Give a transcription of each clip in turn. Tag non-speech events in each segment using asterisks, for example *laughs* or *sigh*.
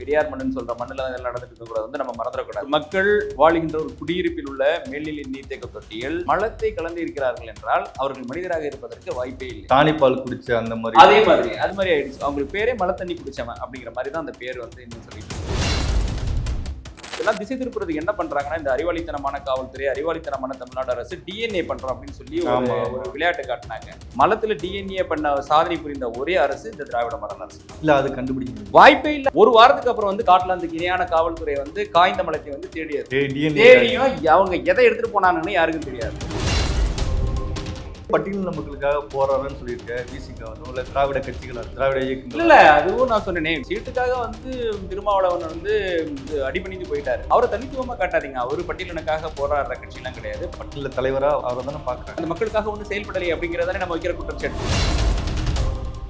பெரியார் மண்ணுன்னு சொல்ற மண்ணுல தான் இதெல்லாம் நடந்துட்டு இருக்கிறது வந்து நம்ம மறந்துடக்கூடாது. மக்கள் வாழ்கின்ற ஒரு குடியிருப்பில் உள்ள மேல்நிலை நீர்த்தேக்க தொட்டியில் மலத்தை கலந்து இருக்கிறார்கள் என்றால் அவர்கள் மனிதராக இருப்பதற்கு வாய்ப்பே இல்லை. தானிப்பால் குடிச்ச அந்த மாதிரி. அதே மாதிரி அது மாதிரி ஆயிடுச்சு. அவங்களுக்கு பேரே மழை தண்ணி குடிச்சவன் அப்படிங்கிற மாதிரி தான் அந்த பேர் வந்து இன்னும் சொல்லிட்டு. இதெல்லாம் திசை திருப்புறதுக்கு என்ன பண்றாங்கன்னா இந்த அறிவாளித்தனமான காவல்துறை அறிவாளித்தனமான தமிழ்நாடு அரசு டிஎன்ஏ பண்றோம் அப்படின்னு சொல்லி ஒரு விளையாட்டு காட்டினாங்க. மலத்துல டிஎன்ஏ பண்ண சாதனை புரிந்த ஒரே அரசு இந்த திராவிட மாடல் அரசு. இல்ல அது கண்டுபிடிக்க வாய்ப்பே இல்ல. ஒரு வாரத்துக்கு அப்புறம் வந்து காட்டுலாந்துக்கு இணையான காவல்துறை வந்து காய்ந்த மலத்தை வந்து தேடியது. தேடியும் அவங்க எதை எடுத்துட்டு போனாங்கன்னு யாருக்கும் தெரியாது. பட்டியலின மக்களுக்காக போராடுறேன்னு சொல்லியிருக்க விசிகாவோ இல்ல திராவிட கட்சிகளா திராவிட இல்ல இயக்கங்கள் இல்ல அதுவும் நான் சொன்னேனே சீட்டுக்காக வந்து திருமாவளவன் வந்து அடிபணிந்து போயிட்டாரு. அவரை தனித்துவமா காட்டாதீங்க. அவரு பட்டியலினக்காக போராடுற கட்சியெல்லாம் கிடையாது. பட்டியல தலைவரா அவரை தானே பாக்குறாங்க அந்த மக்களுக்காக ஒன்றும் செயல்படலை அப்படிங்கிறதானே நம்ம வைக்கிற குற்றச்சாட்டு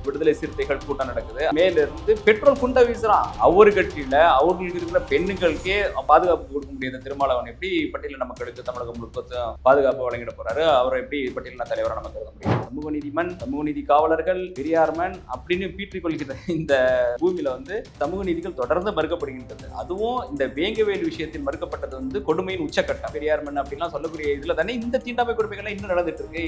விடுதலை சிறுத்தைகள் கூட்டம் நடக்குது. மேலிருந்து பெட்ரோல் குண்ட வீசுறான் அவர் கட்சியில அவர்களுக்கு இருக்கிற பெண்ணுங்களுக்கே பாதுகாப்பு கொடுக்க முடியாத திருமாவளவன் எப்படி இப்படியில நமக்கு எடுத்து தமிழகம் முழுக்க பாதுகாப்பு வழங்கிட போறாரு? அவரை எப்படி பட்டியலின தலைவரா நமக்கு கருத முடியும்? சமூக நீதிமன் சமூக நீதி காவலர்கள் பெரியார்மன் அப்படின்னு பீற்றிக் கொள்கிற இந்த பூமியில வந்து சமூக நீதிகள் தொடர்ந்து மறுக்கப்படுகின்றது. அதுவும் இந்த வேங்கவேல் விஷயத்தில் மறுக்கப்பட்டது வந்து கொடுமையின் உச்சக்கட்டம். பெரியார்மன் அப்படின்லாம் சொல்லக்கூடிய இதுல தானே இந்த தீண்டாமை கொடுமைகள்லாம் இன்னும் நடந்துட்டு இருக்கு.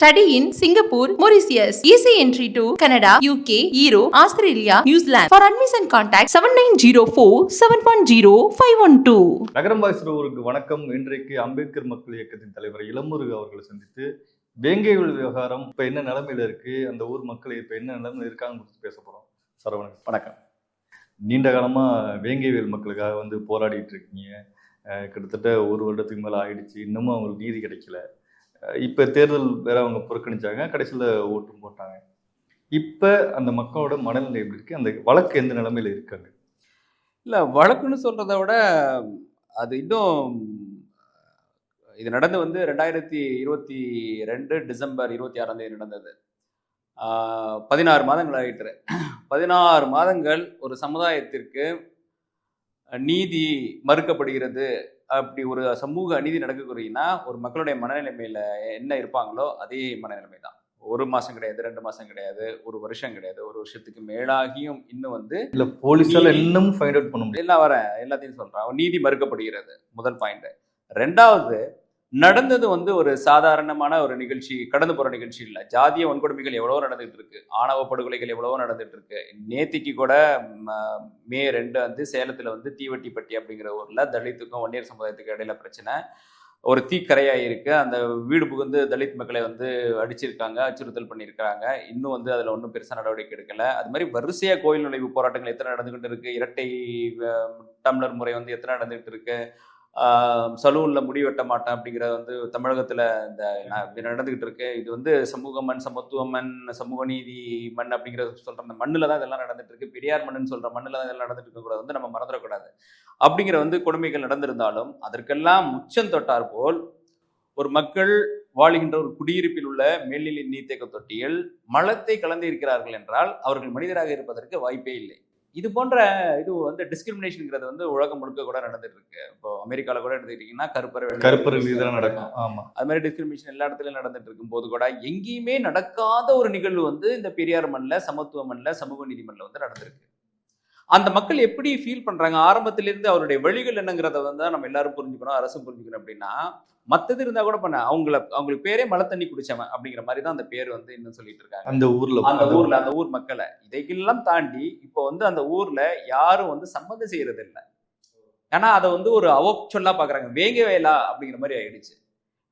Study in Singapore, Mauritius. Easy entry to Canada, UK, Europe, Australia, New Zealand. For admission contact 7904 710 512. நகரம் வாசிப்பவருக்கு வணக்கம் இன்றைக்கு அம்பேத்கர் மக்கள் இயக்கத்தின் தலைவர் இளமுருகு அவர்களை சந்தித்து வேங்கைகள் விவகாரம் இப்ப என்ன நிலைமையில இருக்கு அந்த ஊர் மக்கள் இப்ப என்ன நிலைமையில இருக்காங்க குறித்து பேச போறோம் சரவணன் வணக்கம் நீண்ட காலமா வேங்கைவேல் மக்களுக்காக வந்து போராடிட்டு இருக்கீங்க கிட்டத்தட்ட ஒரு வருடத்துக்கு மேல ஆயிடுச்சு இன்னமும் அவங்களுக்கு நீதி கிடைக்கல இப்போ தேர்தல் வேற அவங்க புறக்கணிச்சாங்க. கடைசியில் ஓட்டும் போட்டாங்க. இப்போ அந்த மக்களோட மனநிலை எப்படி இருக்குது அந்த வழக்கு எந்த நிலைமையில் இருக்காங்க இல்லை வழக்குன்னு சொல்கிறத விட அது இன்னும் இது நடந்து வந்து ரெண்டாயிரத்தி இருபத்தி ரெண்டு டிசம்பர் இருபத்தி ஆறாம் தேதி நடந்தது. பதினாறு மாதங்கள் ஆயிற்று. பதினாறு மாதங்கள் ஒரு சமுதாயத்திற்கு நீதி மறுக்கப்படுகிறது. அப்படி ஒரு சமூக அநீதி நடக்கக்கூடியனா ஒரு மக்களுடைய மனநிலைமையில என்ன இருப்பாங்களோ அதே மனநிலைமை தான் ஒரு மாசம் கிடையாது ரெண்டு மாசம் கிடையாது ஒரு வருஷம் கிடையாது ஒரு வருஷத்துக்கு மேலாகியும் இன்னும் வந்து இல்ல போலீஸால இன்னும் ஃபைண்ட் அவுட் பண்ண முடியல எல்லாம் வரேன். எல்லாத்தையும் சொல்றேன். நீதி மறுக்கப்படுகிறது. முதல் பாயிண்ட் ரெண்டாவது நடந்தது வந்து ஒரு சாதாரணமான ஒரு நிகழ்ச்சி கடந்து போற நிகழ்ச்சி இல்லை. ஜாதிய வன்கொடுமைகள் எவ்வளவோ நடந்துட்டு இருக்கு. ஆணவ படுகொலைகள் எவ்வளவோ நடந்துட்டு இருக்கு. நேத்திக்கு கூட ம, மே ரெண்டு வந்து சேலத்துல வந்து தீவட்டிப்பட்டி அப்படிங்கிற ஊர்ல தலித்துக்கும் வன்னியர் சமுதாயத்துக்கும் இடையில பிரச்சனை. ஒரு தீக்கரையாக இருக்குது அந்த வீடு புகுந்து தலித் மக்களை வந்து அடிச்சிருக்காங்க அச்சுறுத்தல் பண்ணியிருக்கிறாங்க. இன்னும் வந்து அதுல ஒன்றும் பெருசா நடவடிக்கை எடுக்கல. அது மாதிரி வரிசையா கோயில் நுழைவு போராட்டங்கள் எத்தனை நடந்துகிட்டு இருக்கு? இரட்டை டம்ளர் முறை வந்து எத்தனை நடந்துகிட்டு இருக்கு? சலூனில் முடி வெட்ட மாட்டேன் அப்படிங்கிறது வந்து தமிழகத்தில் இந்த ந- நடந்துகிட்டு இருக்கு. இது வந்து சமூக மண் சமத்துவ மண் சமூக நீதி மண் அப்படிங்கிறத சொல்கிற அந்த மண்ணில் தான் இதெல்லாம் நடந்துட்டு இருக்கு. பெரியார் மண்ணுன்னு சொல்கிற மண்ணில் தான் இதெல்லாம் நடந்துட்டு இருக்க வந்து நம்ம மறந்துடக்கூடாது. அப்படிங்கிற வந்து கொடுமைகள் நடந்திருந்தாலும் அதற்கெல்லாம் உச்சம் தொட்டார் போல் ஒரு மக்கள் வாழுகின்ற ஒரு குடியிருப்பில் உள்ள மேல்நிலை நீர்த்தேக்க தொட்டியில் மலத்தை கலந்து இருக்கிறார்கள் என்றால் அவர்கள் மனிதராக இருப்பதற்கு வாய்ப்பே இல்லை. இது போன்ற இது வந்து டிஸ்கிரிமினேஷன்ங்கிறது வந்து உலகம் முழுக்க கூட நடந்துட்டு இருக்கு இப்போ அமெரிக்கால கூட எடுத்துக்கிட்டீங்கன்னா கருப்பர் கருப்பர்கள் இதுதான் நடக்கும். ஆமா. அது மாதிரி டிஸ்கிரிமினேஷன் எல்லா இடத்துலயும் நடந்துட்டு இருக்கும் போது கூட எங்கேயுமே நடக்காத ஒரு நிகழ்வு வந்து இந்த பெரியார் மண்ணில் சமத்துவ மண்ணில் சமூக நீதி மண்ணில் வந்து நடந்திருக்கு. அந்த மக்கள் எப்படி ஃபீல் பண்றாங்க? ஆரம்பத்திலிருந்து அவருடைய வழிகள் என்னங்கிறத வந்து நம்ம எல்லாரும் புரிஞ்சுக்கணும் அரசும் புரிஞ்சுக்கணும் அப்படின்னா மத்தது இருந்தா கூட பண்ண அவங்கள அவங்களுக்கு பேரே மழை தண்ணி குடிச்சவன் அப்படிங்கிற மாதிரி தான் அந்த பேர் வந்து இன்னும் சொல்லிட்டு இருக்காங்க. அந்த ஊர்ல அந்த ஊர்ல அந்த ஊர் மக்களை. இதையெல்லாம் தாண்டி இப்போ வந்து அந்த ஊர்ல யாரும் வந்து சம்மந்தம் செய்யறது இல்லை ஏன்னா அதை வந்து ஒரு அவச்சொல்லா பாக்குறாங்க. வேங்க வேலா அப்படிங்கிற மாதிரி ஆயிடுச்சு.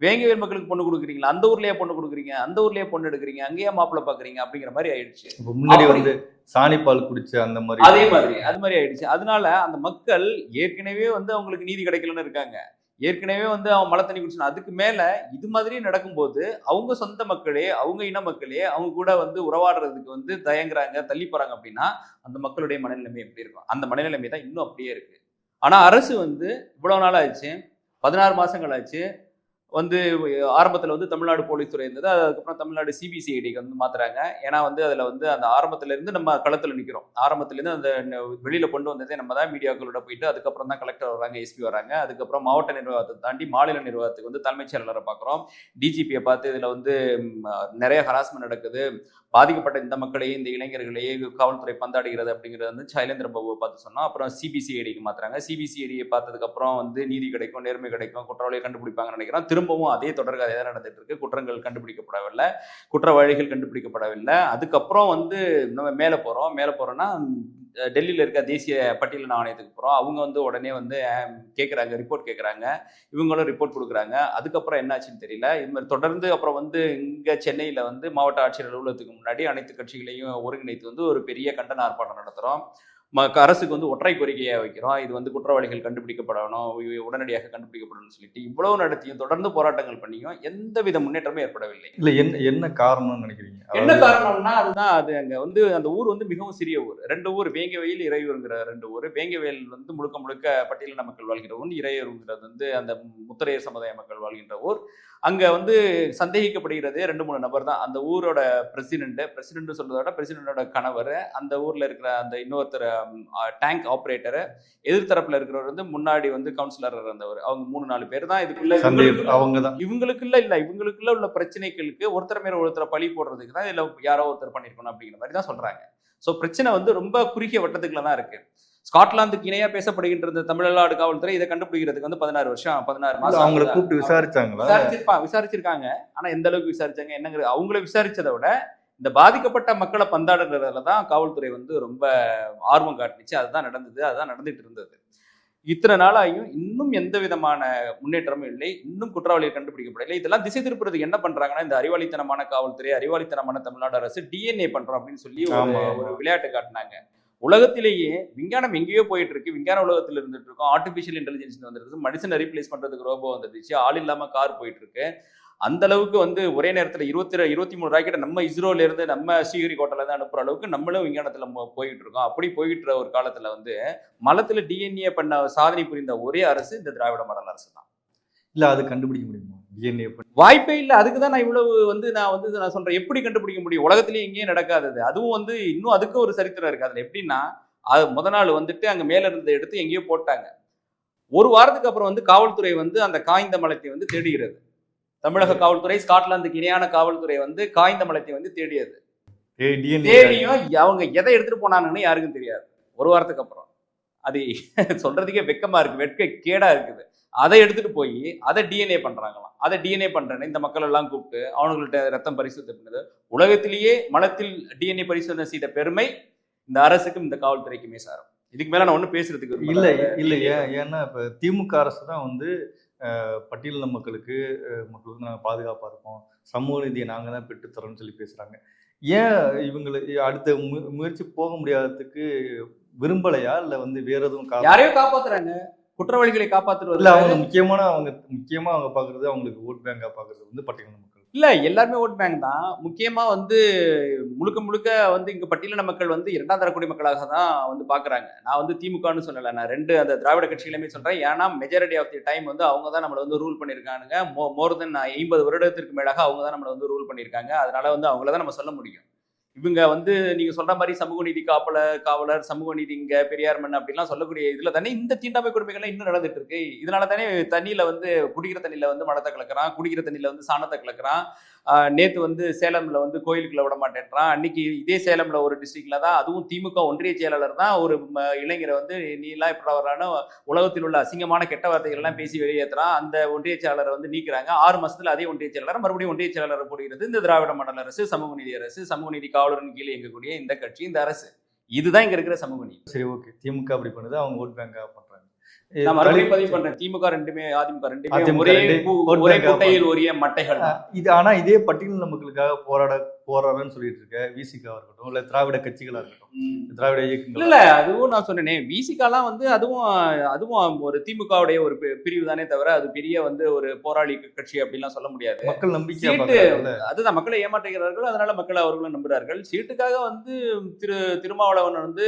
வேங்கவேல் மக்களுக்கு பொண்ணு கொடுக்குறீங்களா? அந்த ஊர்லயே பொண்ணு கொடுக்குறீங்க? அந்த ஊர்லயே பொண்ணு எடுக்கிறீங்க? அங்கேயே மாப்பிள்ளை பாக்குறீங்க? அப்படிங்கிற மாதிரி ஆயிடுச்சு. முன்னாடி வந்து சாணிப்பால் குடிச்ச அந்த மாதிரி. அதே மாதிரி அது மாதிரி ஆயிடுச்சு. அதனால அந்த மக்கள் ஏற்கனவே வந்து அவங்களுக்கு நீதி கிடைக்கலன்னு இருக்காங்க. ஏற்கனவே வந்து அவன் மழை தண்ணி குடிச்சான் அதுக்கு மேல இது மாதிரி நடக்கும்போது அவங்க சொந்த மக்களே அவங்க இன மக்களே அவங்க கூட வந்து உறவாடுறதுக்கு வந்து தயங்குறாங்க தள்ளி போறாங்க அப்படின்னா அந்த மக்களுடைய மனநிலைமை எப்படி இருக்கும்? அந்த மனநிலைமை தான் இன்னும் அப்படியே இருக்கு. ஆனா அரசு வந்து இவ்வளவு நாள் ஆச்சு பதினாறு மாசங்கள் ஆச்சு வந்து ஆரம்பத்தில் வந்து தமிழ்நாடு போலீஸ் துறை இருந்தது. அதுக்கப்புறம் தமிழ்நாடு சிபிசிஐடிக்கு வந்து மாத்துறாங்க. ஏன்னா வந்து அதில் வந்து அந்த ஆரம்பத்துல இருந்து நம்ம களத்தில் நிற்கிறோம் ஆரம்பத்துலேருந்து அந்த வெளியில் கொண்டு வந்ததே நம்ம தான் மீடியாக்களோட போயிட்டு அதுக்கப்புறம் தான் கலெக்டர் வராங்க எஸ்பி வராங்க. அதுக்கப்புறம் மாவட்ட நிர்வாகத்தை தாண்டி மாநில நிர்வாகத்துக்கு வந்து தலைமைச் செயலாளரை பார்க்குறோம் டிஜிபியை பார்த்து இதில் வந்து நிறைய ஹராஸ்மெண்ட் நடக்குது. பாதிக்கப்பட்ட இந்த மக்களையே இந்த இளைஞர்களையே காவல்துறை பந்தாடுகிறது அப்படிங்கிறது வந்து சைலேந்திர பாபுவை பார்த்து சொன்னோம் அப்புறம் சிபிசிஐடிக்கு மாத்துறாங்க. சிபிசிஐடியை பார்த்ததுக்கப்புறம் வந்து நீதி கிடைக்கும் நேர்மை கிடைக்கும் குற்றவாளியை கண்டுபிடிப்பாங்கன்னு நினைக்கிறோம். திரும்பவும் அதே தொடர்கதை தான் நடந்துட்டு இருக்கு. குற்றங்கள் கண்டுபிடிக்கப்படவில்லை. குற்றவாளிகள் கண்டுபிடிக்கப்படவில்லை. அதுக்கப்புறம் வந்து நம்ம மேலே போகிறோம் மேலே போகிறோம்னா டெல்லியில் இருக்க தேசிய பட்டியலின ஆணையத்துக்கு போகிறோம் அவங்க வந்து உடனே வந்து கேட்குறாங்க ரிப்போர்ட் கேட்குறாங்க இவங்களும் ரிப்போர்ட் கொடுக்குறாங்க. அதுக்கப்புறம் என்னாச்சுன்னு தெரியல. இது மாதிரி தொடர்ந்து அப்புறம் வந்து இங்கே சென்னையில் வந்து மாவட்ட ஆட்சியர் அலுவலகத்துக்கு முன்னாடி அனைத்து கட்சிகளையும் ஒருங்கிணைத்து வந்து ஒரு பெரிய கண்டன ஆர்ப்பாட்டம் நடத்துகிறோம் அரசுக்கு வந்து ஒற்றை கோரிக்கையை வைக்கிறோம். இது வந்து குற்றவாளிகள் கண்டுபிடிக்கப்படணும். உடனடியாக கண்டுபிடிக்கப்படணும்னு சொல்லிட்டு இவ்வளவு நடத்தியும் தொடர்ந்து போராட்டங்கள் பண்ணியும் எந்த வித முன்னேற்றமும் ஏற்படவில்லை. இல்ல என்ன என்ன காரணம்னு நினைக்கிறீங்க? என்ன காரணம்னா அதுதான் அது அங்க வந்து அந்த ஊர் வந்து மிகவும் சிறிய ஊர். ரெண்டு ஊர் வேங்கவயல் இறையூருங்கிற ரெண்டு ஊர். வேங்கவயல் வந்து முழுக்க முழுக்க பட்டியலின மக்கள் வாழ்கிற ஊர். இறையூருங்கிறது வந்து அந்த முத்திரையர் சமுதாய மக்கள் வாழ்கின்ற ஊர். அங்க வந்து சந்தேகிக்கப்படுகிறதே ரெண்டு மூணு நபர் தான். அந்த ஊரோட பிரசிடென்ட் பிரசிடென்ட் சொல்றதை விட பிரசிடென்டோட கணவர் அந்த ஊர்ல இருக்கிற அந்த இன்னொருத்தர் டேங்க் ஆப்ரேட்டர் எதிர்த்தரப்புல இருக்கிறவர் வந்து முன்னாடி வந்து கவுன்சிலர் இருந்தவர். அவங்க மூணு நாலு பேர் தான் இதுக்குள்ள அவங்க தான் இவங்களுக்குள்ள இல்ல. இவங்களுக்குள்ள உள்ள பிரச்சனைகளுக்கு ஒருத்தர் மேல ஒருத்தரை பழி போடுறதுக்கு தான் இதுல யாரோ ஒருத்தர் பண்ணிருக்கணும் அப்படிங்கிற மாதிரி தான் சொல்றாங்க. சோ பிரச்சனை வந்து ரொம்ப குறுகிய வட்டத்துக்குள்ள தான் இருக்கு. ஸ்காட்லாந்துக்கு இணையா பேசப்படுகின்ற தமிழ்நாடு காவல்துறை. இதை கண்டுபிடிக்கிறதுக்கு வந்து பதினாறு வருஷம் பதினாறு மாசம் அவங்கள? கூப்பிட்டு விசாரிச்சாங்களா? விசாரிச்சிருப்பா விசாரிச்சிருக்காங்க. ஆனா எந்த அளவுக்கு விசாரிச்சாங்க என்னங்கிற அவங்கள விசாரிச்சதை விட இந்த பாதிக்கப்பட்ட மக்களை பந்தாடுறதுல தான் காவல்துறை வந்து ரொம்ப ஆர்வம் காட்டுச்சு. அதுதான் நடந்தது. அதுதான் நடந்துட்டு இருந்தது. இத்தனை நாளாயும் இன்னும் எந்த விதமான முன்னேற்றமும் இல்லை. இன்னும் குற்றவாளியை கண்டுபிடிக்கப்படவில்லை. இதெல்லாம் திசை திருப்புறதுக்கு என்ன பண்றாங்கன்னா இந்த அறிவாளித்தனமான காவல்துறை அறிவாளித்தனமான தமிழ்நாடு அரசு டிஎன்ஏ பண்றோம் அப்படின்னு சொல்லி ஒரு விளையாட்டு காட்டினாங்க. உலகத்திலேயே விஞ்ஞானம் எங்கேயோ போயிட்டு இருக்கு. விஞ்ஞான உலகத்துல இருந்துட்டு இருக்கோம். ஆர்டிபிஷியல் இன்டெலிஜென்ஸ் வந்துருக்கு மனுஷனை ரீப்ளேஸ் பண்றதுக்கு ரோபோ வந்துருச்சு. ஆள் இல்லாம கார் போயிட்டு இருக்கு. அந்த அளவுக்கு வந்து ஒரே நேரத்துல இருபத்தி இருபத்தி மூணு ராக்கெட் நம்ம இஸ்ரோல இருந்து நம்ம ஸ்ரீஹரிகோட்டில இருந்து அனுப்புற அளவுக்கு நம்மளும் விஞ்ஞானத்துல போயிட்டு இருக்கோம் அப்படி இருக்க ஒரு காலத்துல வந்து மலத்துல டிஎன்ஏ பண்ண சாதனை புரிந்த ஒரே அரசு இந்த திராவிட மாடல் அரசு தான். இல்ல அது கண்டுபிடிக்க முடியுமா? டிஎன்ஏ வாய்ப்பே இல்லை. அதுக்கு தான் நான் இவ்வளவு வந்து நான் வந்து நான் சொல்றேன். எப்படி கண்டுபிடிக்க முடியும்? உலகத்திலேயே எங்கேயும் நடக்காதது. அதுவும் வந்து இன்னும் அதுக்கு ஒரு சரித்திரம் இருக்கு. அதுல எப்படின்னா அது முத நாள் வந்துட்டு அங்க மேல இருந்ததை எடுத்து எங்கேயோ போட்டாங்க. ஒரு வாரத்துக்கு அப்புறம் வந்து காவல்துறை வந்து அந்த காய்ந்த மலத்தை வந்து தேடுகிறது. தமிழக காவல்துறை ஸ்காட்லாந்துக்கு இணையான காவல்துறை வந்து காய்ந்த மலத்தை வந்து தேடியது. தேடியும் அவங்க எதை எடுத்துட்டு போனாங்கன்னு யாருக்கும் தெரியாது. ஒரு வாரத்துக்கு அப்புறம். அது *laughs* சொல்றதுக்கே வெக்கமா இருக்கு வெட்க கேடா இருக்குது. அதை எடுத்துட்டு போய் அதை டிஎன்ஏ பண்றாங்களாம். அதை டிஎன்ஏ பண்றேன்னு இந்த மக்கள் எல்லாம் கூப்பிட்டு அவங்கள்ட்ட ரத்தம் பரிசோதனை பண்ணது உலகத்திலேயே மலத்தில் டிஎன்ஏ பரிசோதனை செய்த பெருமை இந்த அரசுக்கும் இந்த காவல்துறைக்குமே சாரும். இதுக்கு மேல நான் ஒன்றும் பேசுறதுக்கு இல்ல விரும்பல. இல்ல ஏன் ஏன்னா இப்ப திமுக அரசு தான் வந்து பட்டியலின மக்களுக்கு மக்களுக்கு நாங்கள் பாதுகாப்பா இருப்போம் சமூக நீதியை நாங்க தான் பெற்று தரோம்னு சொல்லி பேசுறாங்க. ஏன் இவங்களுக்கு அடுத்த மு- முயற்சி போக முடியாததுக்கு விரும்பலையா? இல்ல வந்து வேற எதுவும் காரணம்? யாரையோ காப்பாத்துறாங்க. குற்றவாளிகளை இல்ல காப்பாத்துறது அவங்க முக்கியமான அவங்க முக்கியமா அவங்க பாக்குறது அவங்களுக்கு ஓட் பேங்கா பாக்குறது வந்து பட்டியலின மக்கள். இல்ல எல்லாருமே ஓட் பேங்க் தான். முக்கியமா வந்து முழுக்க முழுக்க வந்து இங்க பட்டியலின மக்கள் வந்து இரண்டாம் தர குடிமக்களாக தான் வந்து பாக்குறாங்க. நான் வந்து திமுகன்னு சொல்லல. நான் ரெண்டு அந்த திராவிட கட்சிகளுமே சொல்றேன். ஏன்னா மெஜாரிட்டி ஆஃப் தி டைம் வந்து அவங்க தான் நம்மளை வந்து ரூல் பண்ணியிருக்கானுங்க மோர் தென் ஐம்பது வருடத்திற்கு மேலாக அவங்க தான் நம்மளை வந்து ரூல் பண்ணியிருக்காங்க அதனால வந்து அவங்கள தான் நம்ம சொல்ல முடியும். இவங்க வந்து நீங்க சொல்ற மாதிரி சமூக நீதி காவலர் காவலர் சமூக நீதி இங்க பெரியார் மண் அப்படிலாம் சொல்லக்கூடிய இதுல தானே இந்த தீண்டாமை கொடுமைகள்லாம் இன்னும் நடந்துட்டு இருக்கு. இதனால தானே தண்ணியில வந்து குடிக்கிற தண்ணியில வந்து மடத்தை கலக்குறான் குடிக்கிற தண்ணியில வந்து சாணத்தை கலக்குறான். நேற்று வந்து சேலம்ல வந்து கோயிலுக்குள்ள விட மாட்டேன்றான். அன்னைக்கு இதே சேலம்ல ஒரு டிஸ்ட்ரிக்ட்ல தான் அதுவும் திமுக ஒன்றிய செயலாளர் தான் ஒரு இளைஞரை வந்து நீ எல்லாம் இப்படி வரான்னு உலகத்தில் உள்ள அசிங்கமான கெட்ட வார்த்தைகள் எல்லாம் பேசி வெளியேற்றுறான் அந்த ஒன்றிய செயலாளரை வந்து நீக்கிறாங்க. ஆறு மாசத்துல அதே ஒன்றிய செயலாளர் மறுபடியும் ஒன்றிய செயலாளர் போடுகிறது. இந்த திராவிட மண்டல அரசு சமூக நீதி அரசு சமூக நீதி காவலரின் கீழே இயங்கக்கூடிய இந்த கட்சி இந்த அரசு. இதுதான் இங்க இருக்கிற சமூக நீதி. சரி ஓகே. திமுக அப்படி பண்ணுது அவங்க ஓட் பேங்கா பண்றாங்க நான் மறுபடியும் பதிவு பண்றேன். திமுக ரெண்டுமே அதிமுக ரெண்டுமே ஒரே குட்டையில் மட்டைகள். இது ஆனா இதே பட்டியலின மக்களுக்காக போராட போராடுறேன்னு சொல்லிட்டு இருக்க விசிகா இருக்கட்டும் இல்ல திராவிட கட்சிகளா இருக்கட்டும். திராவிட இல்ல இயக்கங்கள் இல்ல அதுவும் நான் சொன்னேனே. விசிகாலாம் வந்து அதுவும் அதுவும் ஒரு திமுகவுடைய ஒரு பிரிவு தானே தவிர அது பெரிய வந்து ஒரு போராளி கட்சி அப்படிலாம் சொல்ல முடியாது. மக்கள் பாக்குறாங்கல்ல அதுதான் மக்களை ஏமாற்றுகிறார்கள் அதனால மக்கள் அவர்களும் நம்புறார்கள் சீட்டுக்காக வந்து திரு திருமாவளவன் வந்து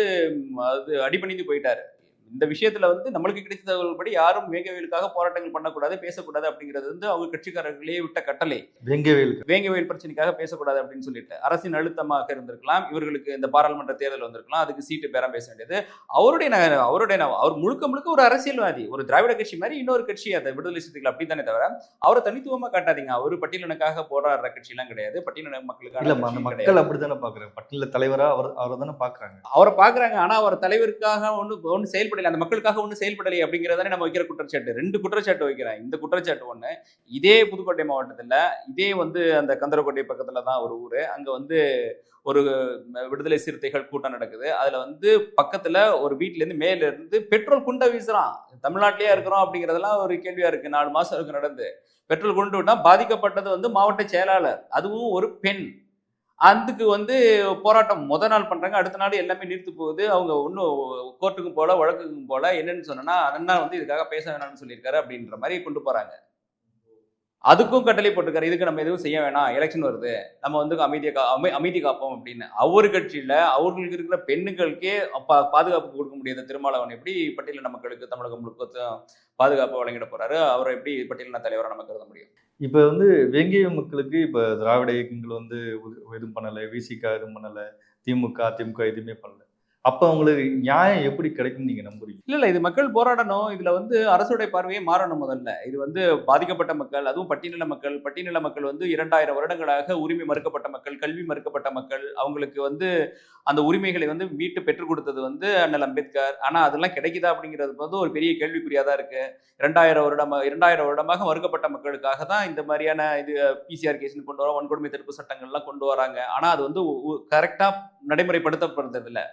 அது அடிபணிந்து போயிட்டாரு. இந்த விஷயத்துல வந்து நம்மளுக்கு கிடைத்த தகவல்படி யாரும் வேங்கவேலுக்காக போராட்டங்கள் பண்ணக்கூடாது பேசக்கூடாது அப்படிங்கிறது வந்து அவங்க கட்சிக்காரர்களே விட்ட கட்டளை. வேங்கவேலுக்கு. வேங்கவேல் பிரச்சனைக்காக பேசக்கூடாது அப்படின்னு சொல்லிட்டு. அரசின் அழுத்தமாக இருந்திருக்கலாம் இவர்களுக்கு இந்த பாராளுமன்ற தேர்தல் வந்திருக்கலாம் அதுக்கு சீட்டு பேரம் பேச வேண்டியது. அவருடைய அவருடைய அவர் முழுக்க முழுக்க ஒரு அரசியல்வாதி ஒரு திராவிட கட்சி மாதிரி இன்னொரு கட்சி அதை விடுதலை சிறுத்தைகள் அப்படித்தானே தவிர அவரை தனித்துவமா காட்டாதீங்க. அவர் பட்டியலனுக்காக போராடுற கட்சி எல்லாம் கிடையாது. பட்டியலின மக்களுக்கான அந்த. மக்கள் அப்படித்தானே பாக்குறாங்க. பட்டியல தலைவரா அவர் அவரை தானே பாக்குறாங்க. அவரை பாக்குறாங்க. ஆனா அவர் தலைவருக்காக ஒண்ணு ஒண்ணு செயல்படலை அந்த மக்களுக்காக ஒன்றும் செயல்படலை அப்படிங்கிறதானே நம்ம வைக்கிற குற்றச்சாட்டு. ரெண்டு குற்றச்சாட்டு வைக்கிறேன். இந்த குற்றச்சாட்டு ஒன்று இதே புதுக்கோட்டை மாவட்டத்தில் இதே வந்து அந்த கந்தரக்கோட்டை பக்கத்துல தான் ஒரு ஊர். அங்கே வந்து ஒரு விடுதலை சிறுத்தைகள் கூட்டம் நடக்குது. அதில் வந்து பக்கத்தில் ஒரு வீட்டிலேருந்து மேலேருந்து இருந்து பெட்ரோல் குண்டை வீசுகிறான் தமிழ்நாட்டிலேயே இருக்கிறோம் அப்படிங்கிறதெல்லாம் ஒரு கேள்வியாக இருக்குது நாலு மாதம் இருக்கு நடந்து. பெட்ரோல் குண்டு விட்டால் பாதிக்கப்பட்டது வந்து மாவட்ட செயலாளர். அதுவும் ஒரு பெண். அதுக்கு வந்து போராட்டம் முத நாள் பண்றாங்க. அடுத்த நாள் எல்லாமே நிறுத்து போகுது. அவங்க ஒன்றும் கோர்ட்டுக்கும் போல வழக்குக்கும் போல என்னன்னு சொன்னா அண்ணா வந்து இதுக்காக பேச வேணாம்னு சொல்லியிருக்காரு அப்படின்ற மாதிரி கொண்டு போறாங்க. அதுக்கும் கட்டளை போட்டிருக்காரு. இதுக்கு நம்ம எதுவும் செய்ய வேணாம். எலெக்ஷன் வருது. நம்ம வந்து அமைதியை கா அமை அமைதி காப்போம் அப்படின்னு. அவர் கட்சியில் அவர்களுக்கு இருக்கிற பெண்களுக்கே பா- பாதுகாப்பு கொடுக்க முடியாத திருமாவளவன் எப்படி பட்டியலின மக்களுக்கு தமிழகம் முழுக்க பாதுகாப்பு வழங்கிட போறாரு? அவரை எப்படி பட்டியலின தலைவராக நம்ம கருத முடியும்? இப்போ வந்து வேங்கிய மக்களுக்கு இப்போ திராவிட இயக்கங்கள் வந்து எதுவும் பண்ணலை. விசிகா எதுவும் பண்ணலை. திமுக அதிமுக எதுவுமே பண்ணலை. அப்ப அவங்களுக்கு நியாயம் எப்படி கிடைக்கும் நீங்க நம்புறீங்க? இல்ல இல்ல இது மக்கள் போராடணும். இதுல வந்து அரசுடைய பார்வையே மாறணும் முதல்ல. இது வந்து பாதிக்கப்பட்ட மக்கள் அதுவும் பட்டியலின மக்கள். பட்டியலின மக்கள் வந்து இரண்டாயிரம் வருடங்களாக உரிமை மறுக்கப்பட்ட மக்கள் கல்வி மறுக்கப்பட்ட மக்கள். அவங்களுக்கு வந்து அந்த உரிமைகளை வந்து மீட்டு பெற்றுக் கொடுத்தது வந்து அண்ணல் அம்பேத்கர். ஆனா அதெல்லாம் கிடைக்குதா அப்படிங்கிறது வந்து ஒரு பெரிய கேள்விக்குறியாக தான் இருக்கு. இரண்டாயிரம் வருடம் இரண்டாயிரம் வருடமாக மறுக்கப்பட்ட மக்களுக்காக தான் இந்த மாதிரியான இது பிசிஆர் கேஸ்னு கொண்டு வரோம் வன்கொடுமை தடுப்பு சட்டங்கள்லாம் கொண்டு வராங்க. ஆனா அது வந்து கரெக்டா நடைமுறைப்படுத்தப்படுறதில்லை.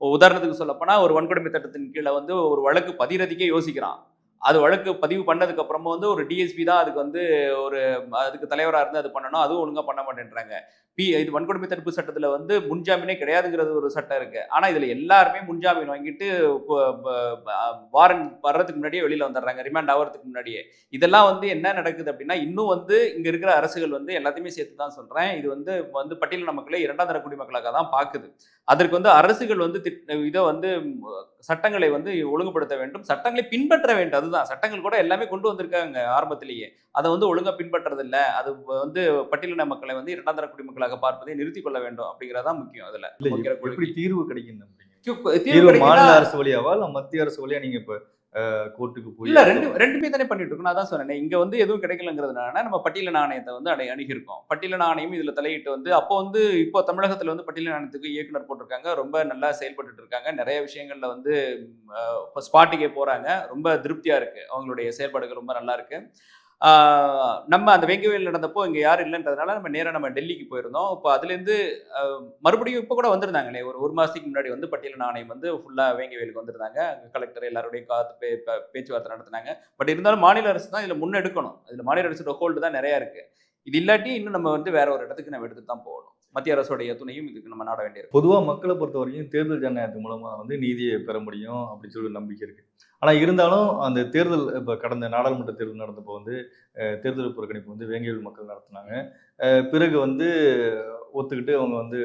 உதாரணத்துக்கு சொல்லப்போனால் ஒரு வன்கொடுமை சட்டத்தின் கீழே வந்து ஒரு வழக்கு பதிகிறதுக்கே யோசிக்கிறான். அது வழக்கு பதிவு பண்ணதுக்கு அப்புறமா வந்து ஒரு டிஎஸ்பி தான் அதுக்கு வந்து ஒரு அதுக்கு தலைவராக இருந்து அது பண்ணணும் அதுவும் ஒழுங்காக பண்ண மாட்டேன்றாங்க. பி இது வன்கொடுமை தடுப்பு சட்டத்தில் வந்து முன்ஜாமீனே கிடையாதுங்கிறது ஒரு சட்டம் இருக்கு. ஆனால் இதில் எல்லாருமே முன்ஜாமீன் வாங்கிட்டு வாரன் வர்றதுக்கு முன்னாடியே வெளியில் வந்துடுறாங்க. ரிமாண்ட் ஆகிறதுக்கு முன்னாடியே. இதெல்லாம் வந்து என்ன நடக்குது அப்படின்னா இன்னும் வந்து இங்கே இருக்கிற அரசுகள் வந்து எல்லாத்தையுமே சேர்த்து தான் சொல்கிறேன் இது வந்து வந்து பட்டியல் மக்களை இரண்டாம் தர குடிமக்களாக தான் பார்க்குது. அதற்கு வந்து அரசுகள் வந்து இதை வந்து சட்டங்களை வந்து ஒழுங்குபடுத்த வேண்டும். சட்டங்களை பின்பற்ற வேண்டும். அதுதான். சட்டங்கள் கூட எல்லாமே கொண்டு வந்திருக்காங்க ஆரம்பத்திலேயே. அதை வந்து ஒழுங்கா பின்பற்றது இல்ல அது வந்து பட்டியலின மக்களை வந்து இரண்டாம் தர குடிமக்களாக பார்ப்பதை நிறுத்திக் கொள்ள வேண்டும் அப்படிங்கறதான் முக்கியம் அதுல. எப்படி. தீர்வு கிடைக்கும் தீர்வு? மாநில அரசு வழியாவா? மத்திய அரசு வழியா? நீங்க இப்ப கோர்ட்டுக்கு போய் இல்ல ரெண்டு ரெண்டுமே தானே பண்ணிட்டு இருக்கோம் நான் தான் சொன்னேன். இங்க வந்து எதுவும் கிடைக்கலங்கிறதுனால நம்ம பட்டியல நாணயத்தை வந்து அடை அணுகியிருக்கோம். பட்டியல நாணயம் இதுல தலையிட்டு வந்து அப்போ வந்து இப்போ தமிழகத்துல வந்து பட்டியல நாணயத்துக்கு இயக்குனர் போட்டிருக்காங்க. ரொம்ப நல்லா செயல்பட்டு இருக்காங்க நிறைய விஷயங்கள்ல வந்து இப்போ ஸ்பாட்டுக்கே போறாங்க. ரொம்ப திருப்தியா இருக்கு. அவங்களுடைய செயல்பாடுகள் ரொம்ப நல்லா இருக்கு. ஆஹ் நம்ம அந்த வெங்கவேல் நடந்தப்போ இங்கே யாரும் இல்லைன்றதுனால நம்ம நேராக நம்ம டெல்லிக்கு போயிருந்தோம். இப்போ அதுலேருந்து மறுபடியும் இப்போ கூட வந்திருந்தாங்களே ஒரு ஒரு மாதத்துக்கு முன்னாடி வந்து பட்டியல் நாணயம் வந்து ஃபுல்லாக வேங்கவேலுக்கு வந்திருந்தாங்க. கலெக்டர் எல்லாருடையும் காத்து பே பேச்சுவார்த்தை நடத்தினாங்க. பட் இருந்தாலும் மாநில அரசு தான் இதில் முன்னெடுக்கணும். இதில் மாநில அரசோட ஹோல்டு தான் நிறையா இருக்குது இது இல்லாட்டி இன்னும் நம்ம வந்து வேற ஒரு இடத்துக்கு நம்ம எடுத்து தான் போகணும். மத்திய அரசோடைய துணையும் இதுக்கு நம்ம நாட வேண்டியிருக்கு. பொதுவா மக்களை பொறுத்த வரைக்கும் தேர்தல் ஜனநாயகத்து மூலமா வந்து நீதியை பெற முடியும் அப்படின்னு சொல்லி நம்பிக்கை இருக்கு. ஆனா இருந்தாலும் அந்த தேர்தல் இப்ப கடந்த நாடாளுமன்ற தேர்தல் நடந்தப்போ வந்து தேர்தல் புறக்கணிப்பு வந்து வேங்கவேல் மக்கள் நடத்தினாங்க. பிறகு வந்து ஒத்துக்கிட்டு அவங்க வந்து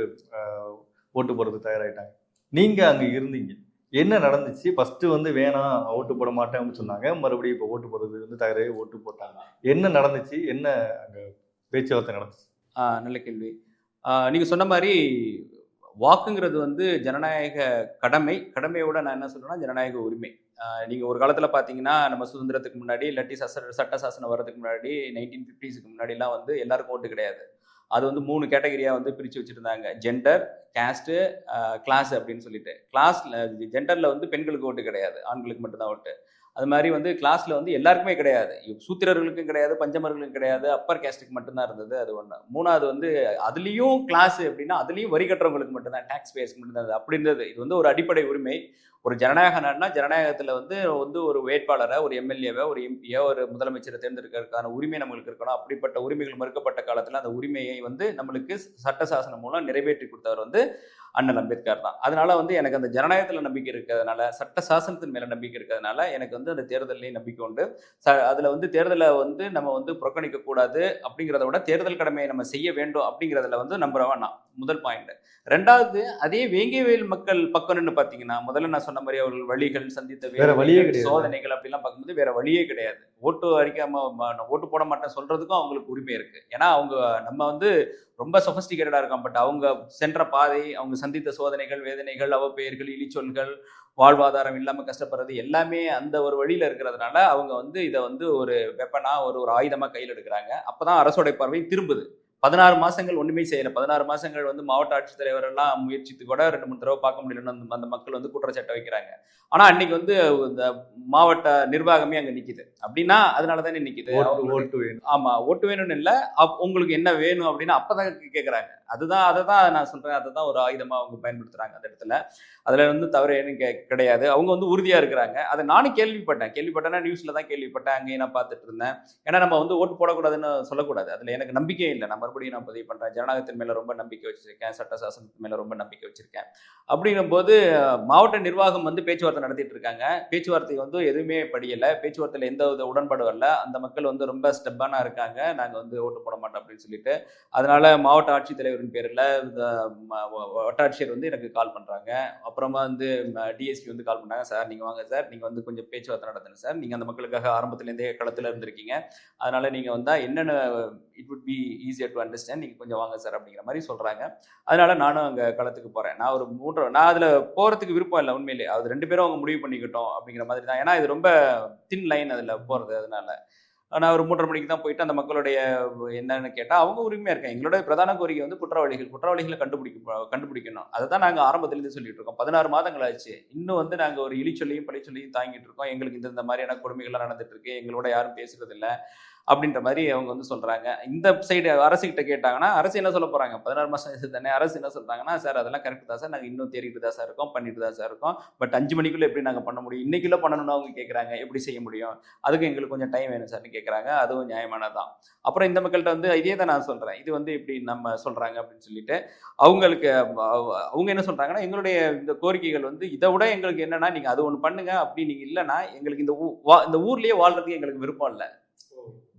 ஓட்டு போடுறதுக்கு தயாராயிட்டாங்க. நீங்க அங்க இருந்தீங்க. என்ன நடந்துச்சு? ஃபர்ஸ்ட் வந்து வேணாம் ஓட்டு போட மாட்டேன் அப்படின்னு சொன்னாங்க. மறுபடியும் இப்போ ஓட்டு போடுறது வந்து தயாராகி ஓட்டு போட்டாங்க. என்ன நடந்துச்சு? என்ன அங்க பேச்சுவார்த்தை நடந்துச்சு? நல்ல கேள்வி. நீங்கள் சொன்ன மாதிரி வாக்குங்கிறது வந்து ஜனநாயக கடமை. கடமையோட நான் என்ன சொல்றேன்னா ஜனநாயக உரிமை. நீங்கள் ஒரு காலத்தில் பார்த்தீங்கன்னா நம்ம சுதந்திரத்துக்கு முன்னாடி இல்லாட்டி சச சட்ட சாசனம் வர்றதுக்கு முன்னாடி நைன்டீன் ஃபிஃப்டிஸுக்கு முன்னாடிலாம் வந்து எல்லாருக்கும் ஓட்டு கிடையாது. அது வந்து மூணு கேட்டகரியாக வந்து பிரித்து வச்சுருந்தாங்க. ஜெண்டர் கேஸ்ட்டு கிளாஸ் அப்படின்னு சொல்லிட்டு. கிளாஸில் ஜெண்டரில் வந்து பெண்களுக்கு ஓட்டு கிடையாது. ஆண்களுக்கு மட்டும்தான் ஓட்டு. அது மாதிரி வந்து கிளாஸ்ல வந்து எல்லாருக்குமே கிடையாது. சூத்திரர்களுக்கும் கிடையாது பஞ்சமர்களுக்கும் கிடையாது. அப்பர் கேஸ்டுக்கு மட்டும்தான் இருந்தது அது ஒன்று மூணாவது வந்து அதுலேயும் கிளாஸ் அப்படின்னா அதுலேயும் வரி கட்டுறவங்களுக்கு மட்டும்தான் டேக்ஸ் பேஸ்க்கு மட்டும்தான் இருந்தது. அப்படி இருந்தது இது வந்து ஒரு அடிப்படை உரிமை. ஒரு ஜனநாயக நாடுனா ஜனநாயகத்தில் வந்து வந்து ஒரு வேட்பாளரை ஒரு எம்எல்ஏவை ஒரு எம்பியை ஒரு முதலமைச்சரை தேர்ந்தெடுக்கிறதுக்கான உரிமை நம்மளுக்கு இருக்கணும். அப்படிப்பட்ட உரிமைகள் மறுக்கப்பட்ட காலத்தில் அந்த உரிமையை வந்து நம்மளுக்கு சட்ட சாசனம் மூலம் நிறைவேற்றி கொடுத்தவர் வந்து அண்ணல் அம்பேத்கர் தான். அதனால வந்து எனக்கு அந்த ஜனநாயகத்தில் நம்பிக்கை இருக்கிறதுனால சட்ட சாசனத்தின் மேலே நம்பிக்கை இருக்கிறதுனால எனக்கு வந்து அந்த தேர்தலையும் நம்பிக்கை உண்டு. ச அதில் வந்து தேர்தலை வந்து நம்ம வந்து புறக்கணிக்கக்கூடாது அப்படிங்கிறத விட தேர்தல் கடமையை நம்ம செய்ய வேண்டும் அப்படிங்கிறதுல வந்து நம்புறவன் நான் முதல் பாயிண்ட் ரெண்டாவது அதே வேங்கவேல் மக்கள் பக்கம்னு பாத்தீங்கன்னா முதல்ல நான் சொன்ன மாதிரி அவர்கள் வழிகள் சந்தித்த வேற வழியே. சோதனைகள் அப்படிலாம் பார்க்கும்போது வேற வழியே கிடையாது. ஓட்டு அடிக்காம ஓட்டு போட மாட்டேன் சொல்றதுக்கும் அவங்களுக்கு உரிமை இருக்கு. ஏன்னா அவங்க நம்ம வந்து ரொம்ப சொபஸ்டிகேட்டடா இருக்கோம் பட் அவங்க சென்ற பாதை அவங்க சந்தித்த சோதனைகள் வேதனைகள் அவப்பெயர்கள் இழிச்சொல்கள் வாழ்வாதாரம் இல்லாம கஷ்டப்படுறது எல்லாமே அந்த ஒரு வழியில இருக்கிறதுனால அவங்க வந்து இதை வந்து ஒரு வெப்பனா ஒரு ஒரு ஆயுதமா கையில் எடுக்கிறாங்க. அப்பதான் அரசோட பார்வை திரும்புது. பதினாறு மாசங்கள் ஒண்ணுமே செய்யல. பதினாறு மாசங்கள் வந்து மாவட்ட ஆட்சித்தலைவர் எல்லாம் முயற்சித்து கூட ரெண்டு மூணு தடவை பார்க்க முடியலன்னு அந்த- மக்கள் வந்து குற்றச்சாட்டை வைக்கிறாங்க. ஆனா அன்னைக்கு வந்து இந்த மாவட்ட நிர்வாகமே அங்க நிக்குது. அப்படின்னா அதனால தானே நிக்குது. ஓட்டு வேணும். ஆமா ஓட்டு வேணும்னு இல்ல. உங்களுக்கு என்ன வேணும் அப்படின்னு அப்பதான் கேக்குறாங்க. அதுதான் அதை தான் நான் சொல்றேன். அதை தான் ஒரு ஆயுதமா அவங்க பயன்படுத்துறாங்க அந்த இடத்துல. அதுல வந்து தவறு கே- கிடையாது. அவங்க வந்து உறுதியா இருக்கிறாங்க. அதை நானும் கேள்விப்பட்டேன். கேள்விப்பட்டேன்னா நியூஸ்ல தான் கேள்விப்பட்டேன். அங்கேயும் நான் பார்த்துட்டு இருந்தேன். ஏன்னா நம்ம வந்து ஓட்டு போடக்கூடாதுன்னு சொல்லக்கூடாது. அதுல எனக்கு நம்பிக்கையே இல்லை. நான் மறுபடியும் நான் பதிவு பண்ணுறேன் ஜனநாயகத்தின் மேலே ரொம்ப நம்பிக்கை வச்சிருக்கேன். சட்ட சாசனத்தின் மேலே ரொம்ப நம்பிக்கை வச்சிருக்கேன். அப்படிங்கும் போது மாவட்ட நிர்வாகம் வந்து பேச்சுவார்த்தை நடத்திட்டு இருக்காங்க. பேச்சுவார்த்தை வந்து எதுவுமே படியலை. பேச்சுவார்த்தையில் எந்த வித உடன்பாடு வரல. அந்த மக்கள் வந்து ரொம்ப ஸ்டெப்பானா இருக்காங்க. நாங்கள் வந்து ஓட்டு போட மாட்டோம் அப்படின்னு சொல்லிட்டு. அதனால மாவட்ட ஆட்சித்தலைவரின் பேரில் இந்த வட்டாட்சியர் வந்து எனக்கு கால் பண்ணுறாங்க அப்புறமா வந்து டிஎஸ்பி வந்து கால் பண்ணாங்க. சார் நீங்கள் வாங்க சார். நீங்கள் வந்து கொஞ்சம் பேச்சுவார்த்தை நடத்துங்க சார். நீங்கள் அந்த மக்களுக்காக ஆரம்பத்துலேருந்தே இருந்தே இருந்திருக்கீங்க. அதனால நீங்கள் வந்தால் என்னென்ன it would be easier to understand நீங்கள் கொஞ்சம் வாங்க சார் அப்படிங்கிற மாதிரி சொல்கிறாங்க அதனால நானும் அங்கே களத்துக்கு போறேன். நான் ஒரு மூன்று நான் அதில் போகிறதுக்கு விருப்பம் இல்லை உண்மையிலே. அது ரெண்டு பேரும் அவங்க முடிவு பண்ணிக்கிட்டோம் அப்படிங்கிற மாதிரி தான். ஏன்னா இது ரொம்ப தின் லைன் அதில் போகிறது அதனால. நான் ஒரு மூன்றரை மணிக்கு தான் போயிட்டு அந்த மக்களுடைய என்னன்னு கேட்டால் அவங்க உரிமையாக இருக்காங்க எங்களோட பிரதான கோரிக்கை வந்து குற்றவாளிகள் குற்றவாளிகளை கண்டுபிடிக்க கண்டுபிடிக்கணும். அதை தான் நாங்கள் ஆரம்பத்துலேருந்து சொல்லிட்டு இருக்கோம். பதினாறு மாதங்கள் ஆச்சு. இன்னும் வந்து நாங்கள் ஒரு இழிச்சொல்லியும் பழிச்சொல்லியும் தாங்கிட்டு இருக்கோம். எங்களுக்கு இந்த மாதிரியான கொடுமைகள்லாம் நடந்துட்டு இருக்கு. எங்களோட யாரும் பேசுறது அப்படின்ற மாதிரி அவங்க வந்து சொல்றாங்க. இந்த சைடு அரசு கிட்ட கேட்டாங்கன்னா அரசு என்ன சொல்ல போறாங்க? பதினாறு மாசம் தானே அரசு என்ன சொல்றாங்கன்னா சார் அதெல்லாம் கரெக்ட் தான் சார். நாங்கள் இன்னும் தேடிட்டு தான் சார் இருக்கோம் பண்ணிட்டு தான் சார் இருக்கோம். பட் அஞ்சு மணிக்குள்ள எப்படி நாங்கள் பண்ண முடியும்? இன்னைக்குள்ள பண்ணணும்னு அவங்க கேட்குறாங்க எப்படி செய்ய முடியும்? அதுக்கு எங்களுக்கு கொஞ்சம் டைம் வேணும் சார்னு கேட்குறாங்க அதுவும் நியாயமானதான். அப்புறம் இந்த மக்கள்கிட்ட வந்து இதே தான் நான் சொல்றேன். இது வந்து இப்படி நம்ம சொல்றாங்க அப்படின்னு சொல்லிட்டு அவங்களுக்கு அவங்க என்ன சொல்றாங்கன்னா எங்களுடைய இந்த கோரிக்கைகள் வந்து இதை விட எங்களுக்கு என்னன்னா நீங்க அது ஒன்று பண்ணுங்க. அப்படி நீங்க இல்லைன்னா எங்களுக்கு இந்த ஊ- வா- இந்த ஊர்லயே வாழ்றதுக்கு எங்களுக்கு விருப்பம் இல்லை.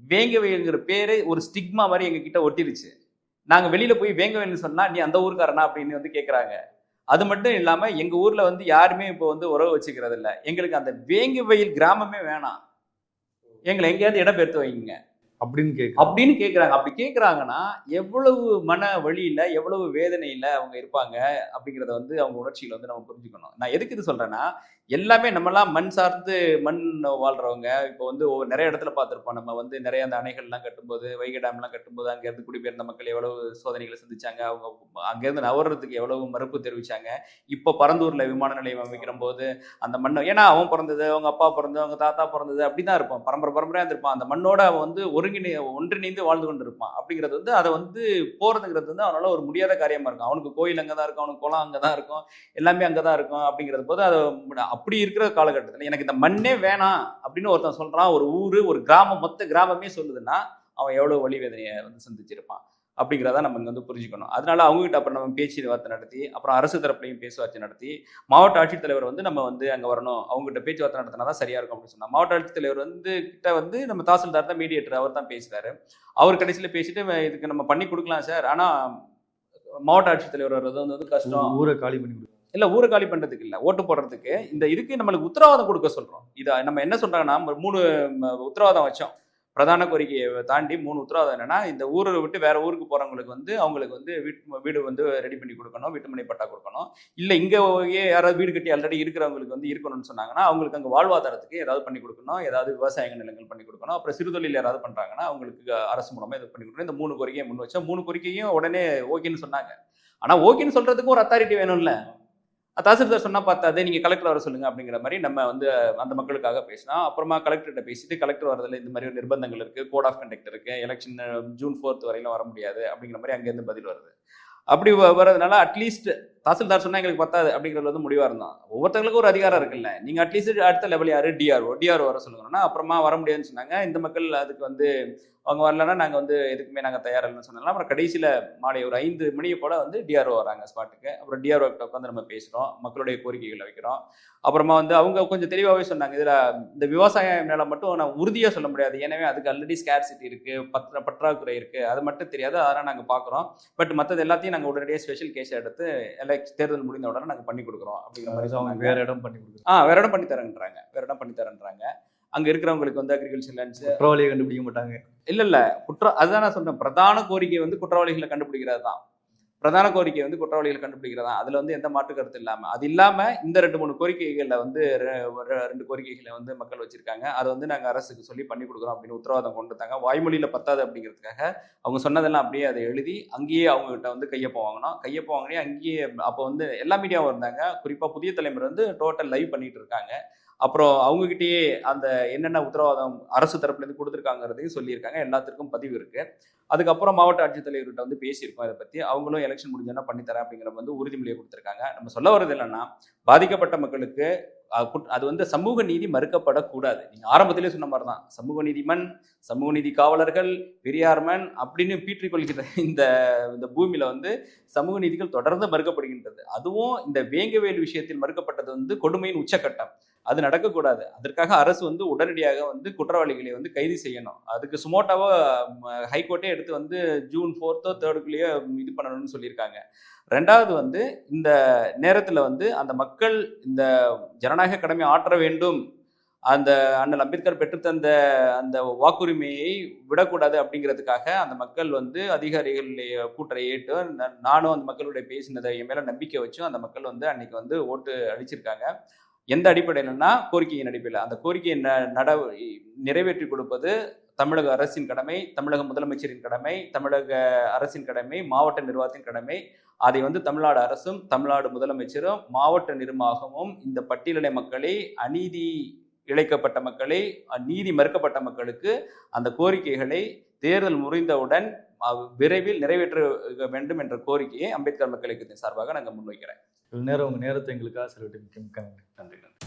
வேங்கவேங்கிற பேரு ஒரு ஸ்டிக்மா மாதிரி எங்க கிட்ட ஒட்டிருச்சு. நாங்க வெளியில போய் வேங்கவேல்னு சொன்னா நீ அந்த ஊருக்காரனா? அப்படின்னு வந்து கேக்குறாங்க. அது மட்டும் இல்லாம எங்க ஊர்ல வந்து யாருமே இப்போ வந்து உறவு வச்சுக்கிறது இல்ல எங்களுக்கு அந்த வேங்கவயல் கிராமமே வேணாம். எங்களை எங்கேயாவது இடம் பெயர்த்து வைங்க. அப்படின்னு கேட்க அப்படின்னு கேக்குறாங்க. அப்படி கேக்குறாங்கன்னா எவ்வளவு மன வழியில எவ்வளவு வேதனையில அவங்க இருப்பாங்க அப்படிங்கறத வந்து அவங்க உணர்ச்சியில வந்து நம்ம புரிஞ்சுக்கணும். நான் எதுக்கு இது சொல்றேன்னா எல்லாமே நம்மலாம் மண் சார்ந்து மண் வாழ்றவங்க. இப்போ வந்து நிறைய இடத்துல பார்த்துருப்போம். நம்ம வந்து நிறைய அந்த அணைகள்லாம் கட்டும்போது வைகை டேம்லாம் கட்டும்போது அங்கேருந்து குடிபெயர்ந்த மக்கள் எவ்வளவு சோதனைகளை சந்திச்சாங்க. அவங்க அங்கேருந்து நவர்றதுக்கு எவ்வளவு மறுப்பு தெரிவிச்சாங்க. இப்போ பரந்தூரில் விமான நிலையம் அமைக்கிற போது அந்த மண்ணை ஏன்னா அவன் பிறந்தது அவங்க அப்பா பிறந்தது அவங்க தாத்தா பிறந்தது அப்படி தான் இருப்பான். பரம்பரை பரம்பரையாக இருப்பான் அந்த மண்ணோட அவன் வந்து ஒருங்கிணை ஒன்றிணைந்து வாழ்ந்து கொண்டு இருப்பான் அப்படிங்கிறது வந்து அதை வந்து போகிறதுங்கிறது வந்து அவனால ஒரு முடியாத காரியமாக இருக்கும். அவனுக்கு கோயில் அங்கே தான் இருக்கும் அவனுக்கு குளம் அங்கே தான் இருக்கும் எல்லாமே அங்கே தான் இருக்கும் அப்படிங்கிறது போது அதை அப்படி இருக்கிற காலகட்டத்தில் எனக்கு இந்த மண்ணே வேணாம் அப்படின்னு ஒருத்தன் சொல்கிறான் ஒரு ஊர் ஒரு கிராமம் மொத்த கிராமமே சொல்லுதுன்னா அவன் எவ்வளோ வழி வேதனையை வந்து சந்திச்சிருப்பான். அப்படிங்கிறத நம்ம இங்கே வந்து புரிஞ்சுக்கணும். அதனால அவங்ககிட்ட அப்புறம் நம்ம பேச்சுவார்த்தை நடத்தி அப்புறம் அரசு தரப்புலையும் பேச்சுவார்த்தை நடத்தி மாவட்ட ஆட்சித்தலைவர் வந்து நம்ம வந்து அங்கே வரணும். அவங்ககிட்ட பேச்சுவார்த்தை நடத்தினா தான் சரியாக இருக்கும் அப்படின்னு சொன்னால் மாவட்ட ஆட்சித்தலைவர் வந்து கிட்ட வந்து நம்ம தாசில்தார் தான் மீடியேட்டர் அவர் தான் பேசுகிறாரு அவர் கடைசியில் பேசிட்டு இதுக்கு நம்ம பண்ணி கொடுக்கலாம் சார். ஆனால் மாவட்ட ஆட்சித்தலைவர் வர்றது வந்து கஷ்டம். ஊரை காலி பண்ணி கொடுக்க இல்லை ஊரை காலி பண்ணுறதுக்கு இல்லை ஓட்டு போடுறதுக்கு. இந்த இதுக்கு நம்மளுக்கு உத்தரவாதம் கொடுக்க சொல்கிறோம் இதை நம்ம என்ன சொல்கிறாங்கன்னா ஒரு மூணு உத்தரவாதம் வச்சோம். பிரதான கோரிக்கையை தாண்டி மூணு உத்தரவாதம் என்னன்னா இந்த ஊரை விட்டு வேற ஊருக்கு போறவங்களுக்கு வந்து அவங்களுக்கு வந்து வீட்டு வீடு வந்து ரெடி பண்ணி கொடுக்கணும் வீட்டுமனை பட்டா கொடுக்கணும். இல்லை இங்கேயே யாராவது வீடு கட்டி ஆல்ரெடி இருக்கிறவங்களுக்கு வந்து இருக்கணும்னு சொன்னாங்கன்னா அவங்களுக்கு அங்கே வாழ்வாதாரத்துக்கு ஏதாவது பண்ணி கொடுக்கணும் ஏதாவது விவசாய நிலங்கள் பண்ணி கொடுக்கணும் அப்புறம் சிறுதொழில் யாராவது பண்ணுறாங்கன்னா அவங்களுக்கு அரசு மூலமாக இது பண்ணி கொடுக்கணும். இந்த மூணு கோரிக்கையை முன் வச்சா மூணு கோரிக்கையும் உடனே ஓகேன்னு சொன்னாங்க. ஆனால் ஓகேன்னு சொல்கிறதுக்கும் ஒரு அத்தாரிட்டி வேணும்ல. தாசில்தார் சொன்னால் பார்த்தாதே நீங்கள் கலெக்டர் வர சொல்லுங்கள் அப்படிங்கிற மாதிரி நம்ம வந்து அந்த மக்களுக்காக பேசினா அப்புறமா கலெக்டர்கிட்ட பேசிட்டு கலெக்டர் வரதில் இந்த மாதிரி ஒரு நிர்பந்தங்கள் இருக்குது கோட் ஆஃப் கண்டக்ட் இருக்குது எலெக்ஷன் ஜூன் ஃபோர்த் வரையிலும் வர முடியாது அப்படிங்கிற மாதிரி அங்கேருந்து பதில் வருது. அப்படி வர்றதுனால அட்லீஸ்ட் தாசில்தார் சொன்னால் எங்களுக்கு பத்தாது அப்படிங்கிறது வந்து முடிவாக இருந்தான். ஒவ்வொருத்தங்களுக்கும் ஒரு அதிகாரம் இருக்குல்ல. நீங்கள் அட்லீஸ்ட் அடுத்த லெவல் யார்? டிஆர்ஓ டிஆர்ஓ வர சொல்லுங்கன்னா அப்புறமா வர முடியாதுன்னு சொன்னாங்க. இந்த மக்கள் அதுக்கு வந்து அவங்க வரலன்னா நாங்கள் வந்து எதுக்குமே நாங்கள் தயாரில்லைன்னு சொன்னாலும் அப்புறம் கடைசியில் மாலை ஒரு ஐந்து மணியை போல் வந்து டிஆர்ஓ வராங்க ஸ்பாட்டுக்கு அப்புறம் டிஆர்ஓ கிட்ட உட்காந்து நம்ம பேசுகிறோம் மக்களுடைய கோரிக்கைகளை வைக்கிறோம். அப்புறமா வந்து அவங்க கொஞ்சம் தெளிவாகவே சொன்னாங்க இதில் இந்த விவசாயம் மேலே மட்டும் நான் உறுதியாக சொல்ல முடியாது. எனவே அதுக்கு ஆல்ரெடி ஸ்கேர்சிட்டி இருக்குது பற்ற பற்றாக்குறை இருக்குது அது மட்டும் தெரியாது. அதெல்லாம் நாங்கள் பார்க்குறோம் பட் மற்றது எல்லாத்தையும் நாங்கள் உடனடியாக ஸ்பெஷல் கேஸ் எடுத்து எலெக்ட் தேர்தல் முடிந்த உடனே நாங்கள் பண்ணி கொடுக்குறோம். அப்படிங்கிற மாதிரி சொன்னாங்க. வேற இடம் பண்ணி கொடுக்குறாங்க ஆ வேற இடம் பண்ணி தரேன்றாங்க. வேற இடம் பண்ணி தரேன்றாங்க. அங்கே இருக்கிறவங்களுக்கு வந்து அக்ரிகல்ச்சர் லேண்ட்ஸ் குற்றவாளியை கண்டுபிடிக்க மாட்டாங்க. இல்ல இல்ல. குற்ற அதுதான் நான் சொல்றேன். பிரதான கோரிக்கை வந்து குற்றவாளிகளை கண்டுபிடிக்கிறது தான். பிரதான கோரிக்கை வந்து குற்றவாளிகளை கண்டுபிடிக்கிறது அதுல வந்து எந்த மாற்று கருத்து இல்லாம அது இல்லாம இந்த ரெண்டு மூணு கோரிக்கைகள்ல வந்து ரெண்டு கோரிக்கைகளை வந்து மக்கள் வச்சிருக்காங்க. அதை வந்து நாங்க அரசுக்கு சொல்லி பண்ணி கொடுக்குறோம் அப்படின்னு உத்தரவாதம் கொண்டு வந்தாங்க. வாய்மொழியில பத்தாது அப்படிங்கிறதுக்காக அவங்க சொன்னதெல்லாம் அப்படியே அதை எழுதி அங்கேயே அவங்க கிட்ட வந்து கையொப்பம் வாங்கினோம். கையொப்பம் வாங்கினே அங்கேயே அப்போ வந்து எல்லா மீடியாவும் இருந்தாங்க. குறிப்பா புதிய தலைமுறை வந்து டோட்டல் லைவ் பண்ணிட்டு இருக்காங்க. அப்புறம் அவங்ககிட்டயே அந்த என்னென்ன உத்தரவாதம் அரசு தரப்புலேருந்து கொடுத்துருக்காங்கிறதையும் சொல்லியிருக்காங்க. எல்லாத்திற்கும் பதிவு இருக்கு. அதுக்கப்புறம் மாவட்ட ஆட்சித்தலைவர்கிட்ட வந்து பேசியிருக்கோம் இதை பத்தி. அவங்களும் எலெக்ஷன் முடிஞ்சோன்னா பண்ணித்தரேன் அப்படிங்கிற வந்து உறுதிமொழியை கொடுத்துருக்காங்க. நம்ம சொல்ல வர்றது என்னன்னா பாதிக்கப்பட்ட மக்களுக்கு குட்- அது வந்து சமூக நீதி மறுக்கப்படக்கூடாது. நீங்க ஆரம்பத்திலே சொன்ன மாதிரி தான் சமூக நீதிமன் சமூக நீதி காவலர்கள் பெரியார் மண் அப்படின்னு பீற்றிக் கொள்கிற இந்த இந்த பூமியில வந்து சமூக நீதிகள் தொடர்ந்து மறுக்கப்படுகின்றது. அதுவும் இந்த வேங்கவேல் விஷயத்தில் மறுக்கப்பட்டது வந்து கொடுமையின் உச்சக்கட்டம் அது நடக்கக்கூடாது. அதற்காக அரசு வந்து உடனடியாக வந்து குற்றவாளிகளை வந்து கைது செய்யணும். அதுக்கு சுமோட்டாவோ ஹைகோர்ட்டே எடுத்து வந்து ஜூன் ஃபோர்த்தோ தேர்டுக்குள்ளேயே இது பண்ணணும்னு சொல்லியிருக்காங்க. ரெண்டாவது வந்து இந்த நேரத்தில் வந்து அந்த மக்கள் இந்த ஜனநாயக கடமை ஆற்ற வேண்டும். அந்த அண்ணல் அம்பேத்கர் பெற்றுத்தந்த அந்த வாக்குரிமையை விடக்கூடாது அப்படிங்கிறதுக்காக அந்த மக்கள் வந்து அதிகாரிகளுடைய கூட்டரை ஏற்று நானும் அந்த மக்களுடைய பேசினதை என் மேலே நம்பிக்கை வச்சும் அந்த மக்கள் வந்து அன்னைக்கு வந்து ஓட்டு அழிச்சிருக்காங்க எந்த அடிப்படையிலன்னா கோரிக்கையின் அடிப்படையில். அந்த கோரிக்கையை ந- நட நிறைவேற்றி கொடுப்பது தமிழக அரசின் கடமை தமிழக முதலமைச்சரின் கடமை தமிழக அரசின் கடமை மாவட்ட நிர்வாகத்தின் கடமை. அதை வந்து தமிழ்நாடு அரசும் தமிழ்நாடு முதலமைச்சரும் மாவட்ட நிர்வாகமும் இந்த பட்டியலின மக்களை அநீதி இழைக்கப்பட்ட மக்களை நீதி மறுக்கப்பட்ட மக்களுக்கு அந்த கோரிக்கைகளை தேர்தல் முறிந்தவுடன் விரைவில் நிறைவேற்ற வேண்டும் என்ற கோரிக்கையை அம்பேத்கர் மக்களுக்கு சார்பாக நாங்கள் முன்வைக்கிறேன். இவ்வளவு நேரம் உங்க நேரத்தை எங்களுக்காக செலவிட்டு மிக்க நன்றி நன்றி.